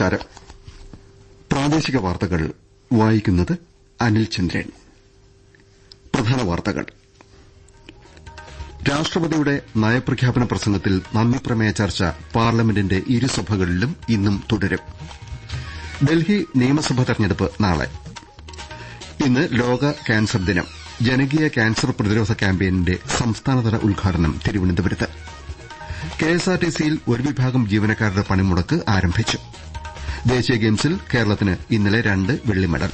നമസ്കാരം. പ്രാദേശിക വാർത്തകൾ വായിക്കുന്നത് അനിൽ ചന്ദ്രൻ. പ്രധാന വാർത്തകൾ. രാഷ്ട്രപതിയുടെ നയപ്രഖ്യാപന പ്രസംഗത്തിൽ നന്ദിപ്രമേയ ചർച്ച പാർലമെന്റിന്റെ ഇരുസഭകളിലും ഇന്നും തുടരും. ഡൽഹി നിയമസഭാ തെരഞ്ഞെടുപ്പ് നാളെ. ഇന്ന് ലോക ക്യാൻസർ ദിനം. ജനകീയ ക്യാൻസർ പ്രതിരോധ ക്യാമ്പയിനിന്റെ സംസ്ഥാനതല ഉദ്ഘാടനം തിരുവനന്തപുരത്ത്. കെഎസ്ആർടിസിയിൽ ഒരു വിഭാഗം ജീവനക്കാരുടെ പണിമുടക്ക് ആരംഭിച്ചു. ദേശീയ ഗെയിംസിൽ കേരളത്തിന് ഇന്നലെ രണ്ട് വെള്ളി മെഡൽ.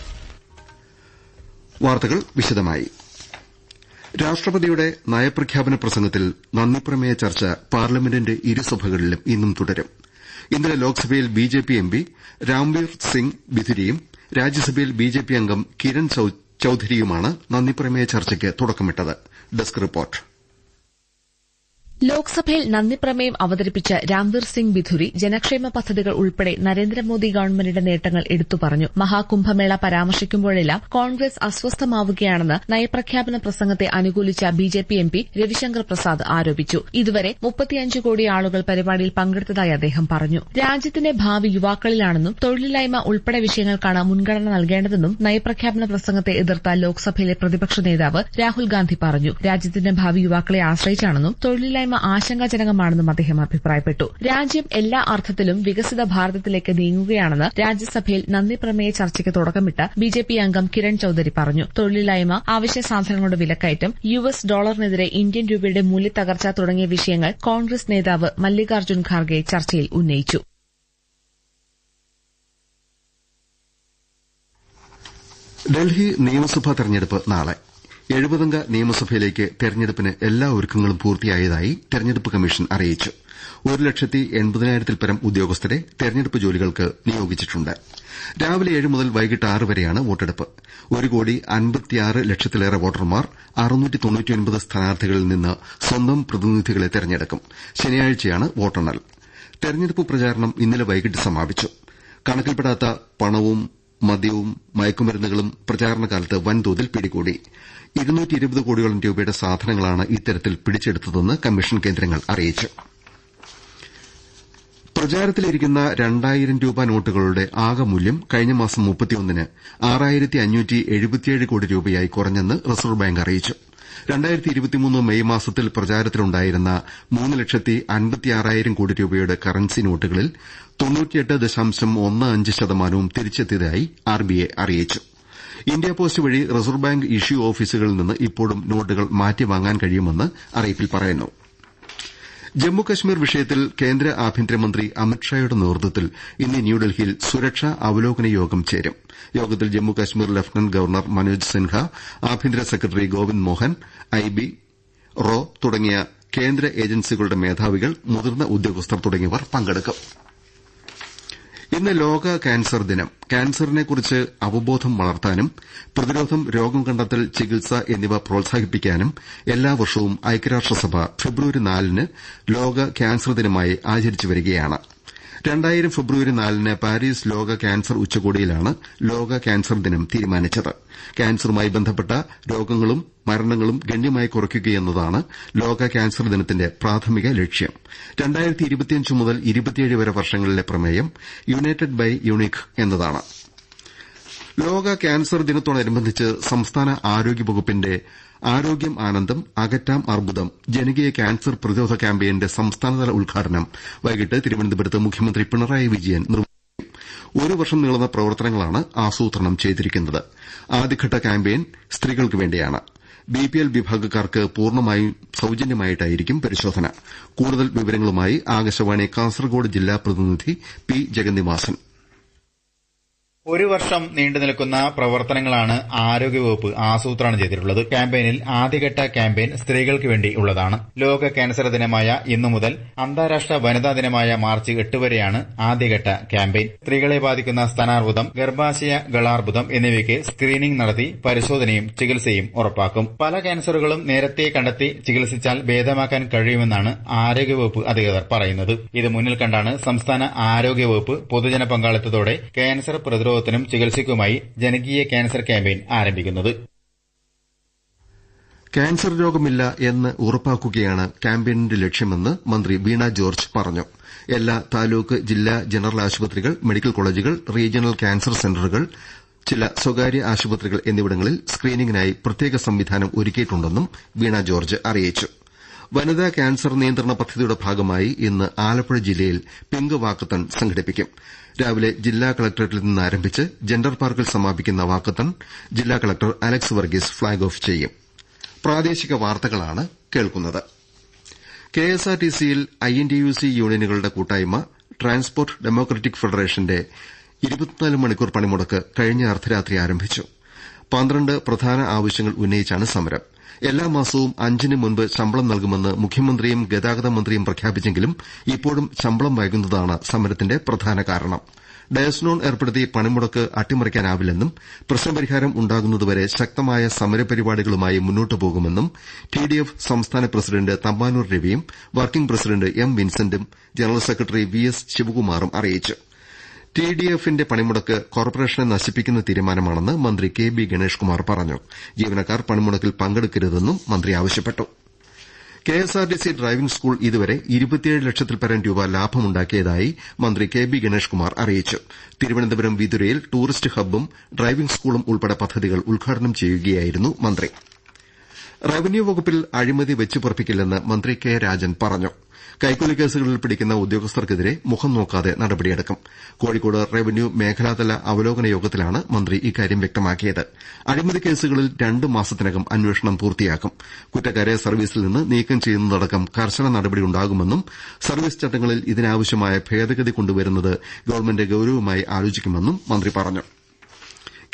വാർത്തകൾ വിശദമായി. രാഷ്ട്രപതിയുടെ നയപ്രഖ്യാപന പ്രസംഗത്തിൽ നന്ദിപ്രമേയ ചർച്ച പാർലമെന്റിന്റെ ഇരുസഭകളിലും ഇന്നും തുടരും. ഇന്നലെ ലോക്സഭയിൽ ബിജെപി എംപി രാംവീർ സിംഗ് ബിധുരിയും രാജ്യസഭയിൽ ബിജെപി അംഗം കിരൺ ചൌധരിയുമാണ് നന്ദിപ്രമേയ ചർച്ചയ്ക്ക് തുടക്കമിട്ടത്. Desk report. ലോക്സഭയിൽ നന്ദിപ്രമേയം അവതരിപ്പിച്ച രാംവീർ സിംഗ് ബിധുരി ജനക്ഷേമ പദ്ധതികൾ ഉൾപ്പെടെ നരേന്ദ്രമോദി ഗവൺമെന്റിന്റെ നേട്ടങ്ങൾ എടുത്തു പറഞ്ഞു. മഹാകുംഭമേള പരാമർശിക്കുമ്പോഴെല്ലാം കോൺഗ്രസ് അസ്വസ്ഥമാവുകയാണെന്ന് നയപ്രഖ്യാപന പ്രസംഗത്തെ അനുകൂലിച്ച ബിജെപി എംപി രവിശങ്കർ പ്രസാദ് ആരോപിച്ചു. ഇതുവരെ മുപ്പത്തിയഞ്ച് കോടി ആളുകൾ പരിപാടിയിൽ പങ്കെടുത്തതായി അദ്ദേഹം പറഞ്ഞു. രാജ്യത്തിന്റെ ഭാവി യുവാക്കളിലാണെന്നും തൊഴിലില്ലായ്മ ഉൾപ്പെടെ വിഷയങ്ങൾക്കാണ് മുൻഗണന നൽകേണ്ടതെന്നും നയപ്രഖ്യാപന പ്രസംഗത്തെ എതിർത്ത ലോക്സഭയിലെ പ്രതിപക്ഷ നേതാവ് രാഹുൽ ഗാന്ധി പറഞ്ഞു. രാജ്യത്തിന്റെ ഭാവി യുവാക്കളെ ആശ്രയിച്ചാണെന്നും തൊഴിലില്ലായ്മ ആശങ്കാജനകമാണെന്നും അദ്ദേഹം അഭിപ്രായപ്പെട്ടു. രാജ്യം എല്ലാ അർത്ഥത്തിലും വികസിത ഭാരതത്തിലേക്ക് നീങ്ങുകയാണെന്ന് രാജ്യസഭയിൽ നന്ദി പ്രമേയ ചർച്ചയ്ക്ക് തുടക്കമിട്ട് ബിജെപി അംഗം കിരൺ ചൌധരി പറഞ്ഞു. തൊഴിലില്ലായ്മ അവശ്യ സാധനങ്ങളുടെ വിലക്കയറ്റം യു എസ് ഡോളറിനെതിരെ ഇന്ത്യൻ രൂപയുടെ മൂല്യത്തകർച്ച തുടങ്ങിയ വിഷയങ്ങൾ കോൺഗ്രസ് നേതാവ് മല്ലികാർജുൻ ഖാർഗെ ചർച്ചയിൽ ഉന്നയിച്ചു. ഡൽഹി നിയമസഭാ തെരഞ്ഞെടുപ്പ് നാളെ. എഴുപതംഗ നിയമസഭയിലേക്ക് തെരഞ്ഞെടുപ്പിന് എല്ലാ ഒരുക്കങ്ങളും പൂർത്തിയായതായി തെരഞ്ഞെടുപ്പ് കമ്മീഷൻ അറിയിച്ചു. ഒരു ലക്ഷത്തി എൺപതിനായിരത്തിൽപരം ഉദ്യോഗസ്ഥരെ തെരഞ്ഞെടുപ്പ് ജോലികൾക്ക് നിയോഗിച്ചിട്ടുണ്ട്. രാവിലെ ഏഴ് മുതൽ വൈകിട്ട് ആറ് വരെയാണ് വോട്ടെടുപ്പ്. ഒരു കോടി അൻപത്തിയാറ് ലക്ഷത്തിലേറെ വോട്ടർമാർ സ്ഥാനാർത്ഥികളിൽ നിന്ന് സ്വന്തം പ്രതിനിധികളെ തെരഞ്ഞെടുക്കും. ശനിയാഴ്ചയാണ് വോട്ടെണ്ണൽ. തെരഞ്ഞെടുപ്പ് പ്രചാരണം ഇന്നലെ വൈകിട്ട് സമാപിച്ചു. കണക്കിൽപ്പെടാത്ത പണവും മദ്യവും മയക്കുമരുന്നുകളും പ്രചാരണകാലത്ത് വൻതോതിൽ പിടികൂടി. കോടിയോളം രൂപയുടെ സാധനങ്ങളാണ് ഇത്തരത്തിൽ പിടിച്ചെടുത്തതെന്ന് കമ്മീഷൻ കേന്ദ്രങ്ങൾ അറിയിച്ചു. പ്രചാരത്തിലിരിക്കുന്ന രണ്ടായിരം രൂപ നോട്ടുകളുടെ ആകെ മൂല്യം കഴിഞ്ഞ മാസം മുപ്പത്തിയൊന്നിന് ആറായിരത്തി അഞ്ഞൂറ്റി എഴുപത്തിയേഴ് കോടി രൂപയായി കുറഞ്ഞെന്ന് റിസർവ് ബാങ്ക് അറിയിച്ചു. മെയ് മാസത്തിൽ പ്രചാരത്തിലുണ്ടായിരുന്ന മൂന്ന് ലക്ഷത്തി അൻപത്തിയാറായിരം കോടി രൂപയുടെ കറൻസി നോട്ടുകളിൽ തൊണ്ണൂറ്റിയെട്ട് ദശാംശം ഒന്ന് അഞ്ച് ശതമാനവും തിരിച്ചെത്തിയതായി ആർബിഐ അറിയിച്ചു. ഇന്ത്യ പോസ്റ്റ് വഴി റിസർവ് ബാങ്ക് ഇഷ്യൂ ഓഫീസുകളിൽ നിന്ന് ഇപ്പോഴും നോട്ടുകൾ മാറ്റിവാങ്ങാൻ കഴിയുമെന്ന് അറിയിപ്പിൽ ജമ്മുകശ്മീർ വിഷയത്തിൽ കേന്ദ്ര ആഭ്യന്തരമന്ത്രി അമിത്ഷായുടെ നേതൃത്വത്തിൽ ഇന്ന് ന്യൂഡൽഹിയിൽ സുരക്ഷാ അവലോകന യോഗം ചേരും. യോഗത്തിൽ ജമ്മുകശ്മീർ ലഫ്റ്റനന്റ് ഗവർണർ മനോജ് സിൻഹ ആഭ്യന്തര secretary Govind Mohan I B raw തുടങ്ങിയ കേന്ദ്ര ഏജൻസികളുടെ മേധാവികൾ മുതിർന്ന ഉദ്യോഗസ്ഥർ തുടങ്ങിയവർ പങ്കെടുക്കും. ഇന്ന് ലോക കാൻസർ ദിനം. കാൻസറിനെക്കുറിച്ച് അവബോധം വളർത്താനും പ്രതിരോധം രോഗം കണ്ടെത്തൽ ചികിത്സ എന്നിവ പ്രോത്സാഹിപ്പിക്കാനും എല്ലാ വർഷവും ഐക്യരാഷ്ട്രസഭ ഫെബ്രുവരി നാലിന് ലോക കാൻസർ ദിനമായി ആചരിച്ചുവരികയാണ് രണ്ടായിരം ഫെബ്രുവരി നാലിന് പാരീസ് ലോക കാൻസർ ഉച്ചകോടിയിലാണ് ലോക കാൻസർ ദിനം തീരുമാനിച്ചത്. കാൻസറുമായി ബന്ധപ്പെട്ട രോഗങ്ങളും മരണങ്ങളും ഗണ്യമായി കുറയ്ക്കുകയെന്നതാണ് ലോക കാൻസർ ദിനത്തിന്റെ പ്രാഥമിക ലക്ഷ്യം. മുതൽ വരെ വർഷങ്ങളിലെ പ്രമേയം യുണൈറ്റഡ് ബൈ യുണീക് എന്നതാണ്. ലോക കാൻസർ ദിനത്തോടനുബന്ധിച്ച് സംസ്ഥാന ആരോഗ്യവകുപ്പിന്റെ ആരോഗ്യം ആനന്ദം അകറ്റാം അർബുദം ജനകീയ കാൻസർ പ്രതിരോധ ക്യാമ്പയിന്റെ സംസ്ഥാനതല ഉദ്ഘാടനം. വൈകിട്ട് തിരുവനന്തപുരത്ത് മുഖ്യമന്ത്രി പിണറായി വിജയൻ നിർവഹിക്കും. ഒരു വർഷം നീളുന്ന പ്രവർത്തനങ്ങളാണ് ആസൂത്രണം ചെയ്തിരിക്കുന്നത്. ആദ്യഘട്ട ക്യാമ്പയിൻ സ്ത്രീകൾക്ക് വേണ്ടിയാണ്. ബിപിഎൽ വിഭാഗക്കാർക്ക് പൂർണമായും സൌജന്യമായിട്ടായിരിക്കും പരിശോധന. കൂടുതൽ വിവരങ്ങളുമായി ആകാശവാണി കാസർകോട് ജില്ലാ പ്രതിനിധി പി ജഗന്നിവാസൻ. ഒരു വർഷം നീണ്ടു നിൽക്കുന്ന പ്രവർത്തനങ്ങളാണ് ആരോഗ്യവകുപ്പ് ആസൂത്രണം ചെയ്തിട്ടുള്ളത്. ക്യാമ്പയിനിൽ ആദ്യഘട്ട ക്യാമ്പയിൻ സ്ത്രീകൾക്ക് വേണ്ടി ഉള്ളതാണ്. ലോക ക്യാൻസർ ദിനമായ ഇന്നു മുതൽ അന്താരാഷ്ട്ര വനിതാ ദിനമായ മാർച്ച് എട്ട് വരെയാണ് ആദ്യഘട്ട ക്യാമ്പയിൻ. സ്ത്രീകളെ ബാധിക്കുന്ന സ്ഥാനാർബുദം ഗർഭാശയ ഗളാർബുദം എന്നിവയ്ക്ക് സ്ക്രീനിംഗ് നടത്തി പരിശോധനയും ചികിത്സയും ഉറപ്പാക്കും. പല ക്യാൻസറുകളും നേരത്തെ കണ്ടെത്തി ചികിത്സിച്ചാൽ ഭേദമാക്കാൻ കഴിയുമെന്നാണ് ആരോഗ്യവകുപ്പ് അധികൃതർ പറയുന്നത്. ഇത് മുന്നിൽ കണ്ടാണ് സംസ്ഥാന ആരോഗ്യവകുപ്പ് പൊതുജന പങ്കാളിത്തത്തോടെ ക്യാൻസർ പ്രതിരോധ പ്രതിരോധത്തിനും ചികിത്സയ്ക്കുമായി ജനകീയ ക്യാൻസർ ക്യാമ്പയിൻ ആരംഭിക്കുന്നത്. ക്യാൻസർ രോഗമില്ല എന്ന് ഉറപ്പാക്കുകയാണ് ക്യാമ്പയിനിന്റെ ലക്ഷ്യമെന്ന് മന്ത്രി വീണ ജോർജ് പറഞ്ഞു. എല്ലാ താലൂക്ക് ജില്ലാ ജനറൽ ആശുപത്രികൾ മെഡിക്കൽ കോളേജുകൾ റീജിയണൽ ക്യാൻസർ സെന്ററുകൾ ചില സ്വകാര്യ ആശുപത്രികൾ എന്നിവിടങ്ങളിൽ സ്ക്രീനിംഗിനായി പ്രത്യേക സംവിധാനം ഒരുക്കിയിട്ടുണ്ടെന്നും വീണ ജോർജ് അറിയിച്ചു. വനിതാ ക്യാൻസർ നിയന്ത്രണ പദ്ധതിയുടെ ഭാഗമായി ഇന്ന് ആലപ്പുഴ ജില്ലയിൽ പിങ്ക് വാക്കത്തൺ സംഘടിപ്പിക്കും. രാവിലെ ജില്ലാ കലക്ടറേറ്റിൽ നിന്ന് ആരംഭിച്ച് ജെൻഡർ പാർക്കിൽ സമാപിക്കുന്ന വാക്കത്തൺ ജില്ലാ collector Alex Varghese flag off ചെയ്യും. കെഎസ്ആർടിസിയിൽ ഐഎൻടിയുസി യൂണിയനുകളുടെ കൂട്ടായ്മ ട്രാൻസ്പോർട്ട് ഡെമോക്രറ്റിക് ഫെഡറേഷന്റെ മണിക്കൂർ പണിമുടക്ക് കഴിഞ്ഞ അർദ്ധരാത്രി ആരംഭിച്ചു. പന്ത്രണ്ട് പ്രധാന ആവശ്യങ്ങൾ ഉന്നയിച്ചാണ് സമരം. എല്ലാ മാസവും അഞ്ചിന് മുൻപ് ശമ്പളം നൽകുമെന്ന് മുഖ്യമന്ത്രിയും ഗതാഗത മന്ത്രിയും പ്രഖ്യാപിച്ചെങ്കിലും ഇപ്പോഴും ശമ്പളം വൈകുന്നതാണ് സമരത്തിന്റെ പ്രധാന കാരണം. ഡയസ്നോൺ ഏർപ്പെടുത്തി പണിമുടക്ക് അട്ടിമറിക്കാനാവില്ലെന്നും പ്രശ്നപരിഹാരം ഉണ്ടാകുന്നതുവരെ ശക്തമായ സമരപരിപാടികളുമായി മുന്നോട്ടു പോകുമെന്നും ടിഡിഎഫ് സംസ്ഥാന പ്രസിഡന്റ് തമ്പാനൂർ രവിയും വർക്കിംഗ് പ്രസിഡന്റ് എം വിൻസെന്റും ജനറൽ സെക്രട്ടറി വി എസ് ശിവകുമാറും അറിയിച്ചു. ടിഡിഎഫിന്റെ പണിമുടക്ക് കോർപ്പറേഷനെ നശിപ്പിക്കുന്ന തീരുമാനമാണെന്ന് മന്ത്രി കെ ബി ഗണേഷ് കുമാർ പറഞ്ഞു. ജീവനക്കാർ പണിമുടക്കിൽ പങ്കെടുക്കരുതെന്നും മന്ത്രി ആവശ്യപ്പെട്ടു. K S R T C driving school ഇതുവരെ ഇരുപത്തിയേഴ് ലക്ഷത്തിൽപരം രൂപ ലാഭമുണ്ടാക്കിയതായി മന്ത്രി കെ ബി ഗണേഷ് കുമാർ അറിയിച്ചു. തിരുവനന്തപുരം വിതുരയിൽ ടൂറിസ്റ്റ് ഹബ്ബും ഡ്രൈവിംഗ് സ്കൂളും ഉൾപ്പെടെ പദ്ധതികൾ ഉദ്ഘാടനം ചെയ്യുകയായിരുന്നു മന്ത്രി. റവന്യൂ വകുപ്പിൽ അഴിമതി വെച്ചുപുറപ്പിക്കില്ലെന്ന് മന്ത്രി കെ രാജൻ പറഞ്ഞു. കൈക്കൂലി കേസുകളിൽ പിടിക്കുന്ന ഉദ്യോഗസ്ഥർക്കെതിരെ മുഖം നോക്കാതെ നടപടിയെടുക്കും. കോഴിക്കോട് റവന്യൂ മേഖലാതല അവലോകന യോഗത്തിലാണ് മന്ത്രി ഇക്കാര്യം വ്യക്തമാക്കിയത്. അഴിമതി കേസുകളിൽ രണ്ട് മാസത്തിനകം അന്വേഷണം പൂർത്തിയാക്കും. കുറ്റക്കാരെ സർവീസിൽ നിന്ന് നീക്കം ചെയ്യുന്നതടക്കം കർശന നടപടിയുണ്ടാകുമെന്നും സർവീസ് ചട്ടങ്ങളിൽ ഇതിനാവശ്യമായ ഭേദഗതി കൊണ്ടുവരുന്നത് ഗവൺമെന്റ് ഗൌരവമായി ആലോചിക്കുമെന്നും മന്ത്രി പറഞ്ഞു.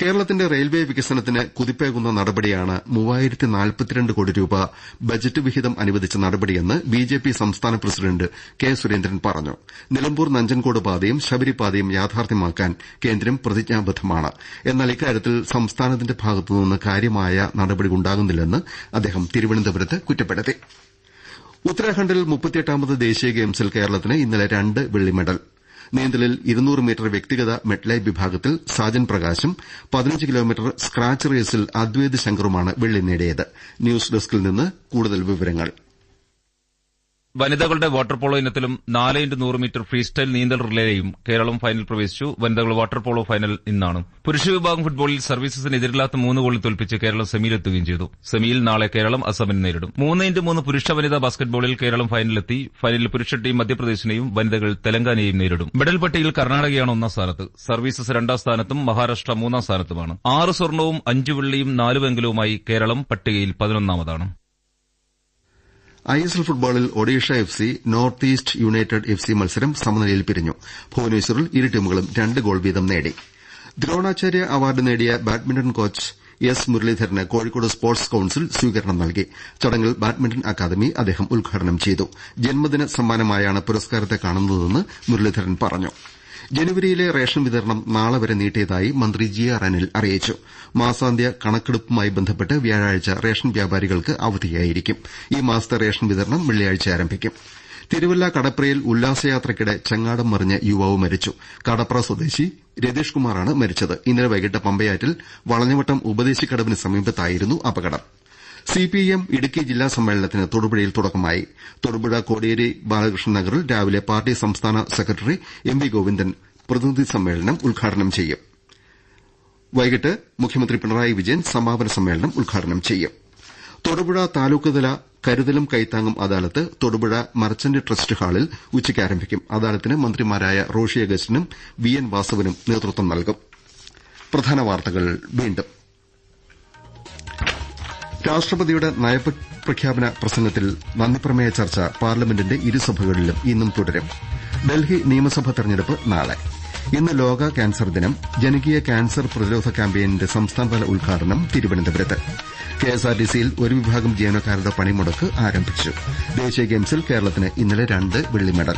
കേരളത്തിന്റെ റെയിൽവേ വികസനത്തിന് കുതിപ്പേകുന്ന നടപടിയാണ് മൂവായിരത്തി നാൽപ്പത്തിരണ്ട് കോടി രൂപ ബജറ്റ് വിഹിതം അനുവദിച്ച നടപടിയെന്ന് ബിജെപി സംസ്ഥാന പ്രസിഡന്റ് കെ സുരേന്ദ്രൻ പറഞ്ഞു. നിലമ്പൂർ നഞ്ചൻകോട് പാതയും ശബരിപാതയും യാഥാർത്ഥ്യമാക്കാൻ കേന്ദ്രം പ്രതിജ്ഞാബദ്ധമാണ്. എന്നാൽ ഇക്കാര്യത്തിൽ സംസ്ഥാനത്തിന്റെ ഭാഗത്തുനിന്ന് കാര്യമായ നടപടി ഉണ്ടാകുന്നില്ലെന്ന് അദ്ദേഹം തിരുവനന്തപുരത്ത് കുറ്റപ്പെടുത്തി. ഉത്തരാഖണ്ഡിൽ മുപ്പത്തിയെട്ടാമത് ദേശീയ ഗെയിംസിൽ കേരളത്തിന് ഇന്നലെ രണ്ട് വെള്ളി മെഡൽ. നീന്തലിൽ ഇരുന്നൂറ് മീറ്റർ വ്യക്തിഗത മെഡ്ലൈ വിഭാഗത്തിൽ സാജൻ പ്രകാശും പതിനഞ്ച് കിലോമീറ്റർ സ്ക്രാച്ച് റേസിൽ അദ്വൈത് ശങ്കറുമാണ് വെള്ളി നേടിയത്. ന്യൂസ് ഡെസ്കിൽ നിന്ന് കൂടുതൽ വിവരങ്ങൾ. വനിതകളുടെ വാട്ടർ പോളോ ഇനത്തിലും നാല് ഇന്റ് നൂറ് മീറ്റർ ഫ്രീ സ്റ്റൈൽ നീന്തൽ റിലേയും കേരളം ഫൈനൽ പ്രവേശിച്ചു. വനിതകൾ വാട്ടർ പോളോ ഫൈനൽ ഇന്നാണ്. പുരുഷ വിഭാഗം ഫുട്ബോളിൽ സർവീസസിന് എതിരില്ലാത്ത മൂന്ന് ഗോളിൽ തോൽപ്പിച്ച് കേരളം സെമിയിലെത്തുകയും ചെയ്തു. സെമിയിൽ നാളെ കേരളം അസമിനെ നേരിടും. മൂന്ന് ഇന്റ് മൂന്ന് പുരുഷ വനിതാ ബാസ്കറ്റ്ബോളിൽ കേരളം ഫൈനലിലെത്തി ഫൈനലിൽ പുരുഷ ടീം മധ്യപ്രദേശിനെയും വനിതകൾ തെലങ്കാനയെയും നേരിടും. മെഡൽ പട്ടികയിൽ കർണാടകയാണ് ഒന്നാം സ്ഥാനത്ത്. സർവീസസ് രണ്ടാം സ്ഥാനത്തും മഹാരാഷ്ട്ര മൂന്നാം സ്ഥാനത്തുമാണ്. ആറ് സ്വർണവും അഞ്ച് വെള്ളിയും നാല് വെങ്കലവുമായി കേരളം പട്ടികയിൽ പതിനൊന്നാമതാണ്. ഐഎസ്എൽ ഫുട്ബോളിൽ Odisha F C north east united F C മത്സരം സമനിലയിൽ പിരിഞ്ഞു. ഭുവനേശ്വറിൽ ഇരു ടീമുകളും രണ്ട് ഗോൾ വീതം നേടി. ദ്രോണാചാര്യ അവാർഡ് നേടിയ ബാഡ്മിന്റൺ കോച്ച് എസ് മുരളീധരന് കോഴിക്കോട് സ്പോർട്സ് കൌൺസിൽ സ്വീകരണം നൽകി. ചടങ്ങിൽ ബാഡ്മിന്റൺ അക്കാദമി അദ്ദേഹം ഉദ്ഘാടനം ചെയ്തു. ജന്മദിന സമ്മാനമായാണ് പുരസ്കാരത്തെ കാണുന്നതെന്ന് മുരളീധരൻ പറഞ്ഞു. ജനുവരിയിലെ റേഷൻ വിതരണം നാളെ വരെ നീട്ടിയതായി മന്ത്രി ജി ആർ അനിൽ അറിയിച്ചു. മാസാന്ത്യ കണക്കെടുപ്പുമായി ബന്ധപ്പെട്ട് വ്യാഴാഴ്ച റേഷൻ വ്യാപാരികൾക്ക് അവധിയായിരിക്കും. ഈ മാസത്തെ റേഷൻ വിതരണം വെള്ളിയാഴ്ച ആരംഭിക്കും. തിരുവല്ല കടപ്രയിൽ ഉല്ലാസയാത്രയ്ക്കിടെ ചങ്ങാടം മറിഞ്ഞ യുവാവ് മരിച്ചു. കടപ്ര സ്വദേശി രതീഷ് കുമാറാണ് മരിച്ചത്. ഇന്നലെ വൈകിട്ട് പമ്പയാറ്റിൽ വളഞ്ഞവട്ടം ഉപദേശിക്കടവിന് സമീപത്തായിരുന്നു അപകടം. സിപിഐഎം ഇടുക്കി ജില്ലാ സമ്മേളനത്തിന് തൊടുപുഴയിൽ തുടക്കമായി. തൊടുപുഴ കോടിയേരി ബാലകൃഷ്ണൻ നഗറിൽ രാവിലെ പാർട്ടി സംസ്ഥാന സെക്രട്ടറി എം വി ഗോവിന്ദൻ പ്രതിനിധി സമ്മേളനം ഉദ്ഘാടനം ചെയ്യും. വൈകിട്ട് മുഖ്യമന്ത്രി പിണറായി വിജയൻ സമാപന സമ്മേളനം ഉദ്ഘാടനം ചെയ്യും. തൊടുപുഴ താലൂക്ക്തല കരുതലും കൈത്താങ്ങും അദാലത്ത് തൊടുപുഴ മർച്ചന്റ് ട്രസ്റ്റ് ഹാളിൽ ഉച്ചയ്ക്ക് ആരംഭിക്കും. അദാലത്തിന് മന്ത്രിമാരായ റോഷി അഗസ്റ്റിനും വി എൻ വാസവനും നേതൃത്വം നൽകും. രാഷ്ട്രപതിയുടെ നയപ്രഖ്യാപന പ്രസംഗത്തിൽ നന്ദിപ്രമേയ ചർച്ച പാർലമെന്റിന്റെ ഇരുസഭകളിലും ഇന്നും തുടരും. ഡൽഹി നിയമസഭാ തെരഞ്ഞെടുപ്പ് നാളെ. ഇന്ന് ലോക കാൻസർ ദിനം. ജനകീയ കാൻസർ പ്രതിരോധ ക്യാമ്പയിനിന്റെ സംസ്ഥാനതല ഉദ്ഘാടനം തിരുവനന്തപുരത്ത്. കെഎസ്ആർടിസിയിൽ ഒരു വിഭാഗം ജീവനക്കാരുടെ പണിമുടക്ക് ആരംഭിച്ചു. ദേശീയ ഗെയിംസിൽ കേരളത്തിന് ഇന്നലെ രണ്ട് വെള്ളി മെഡൽ.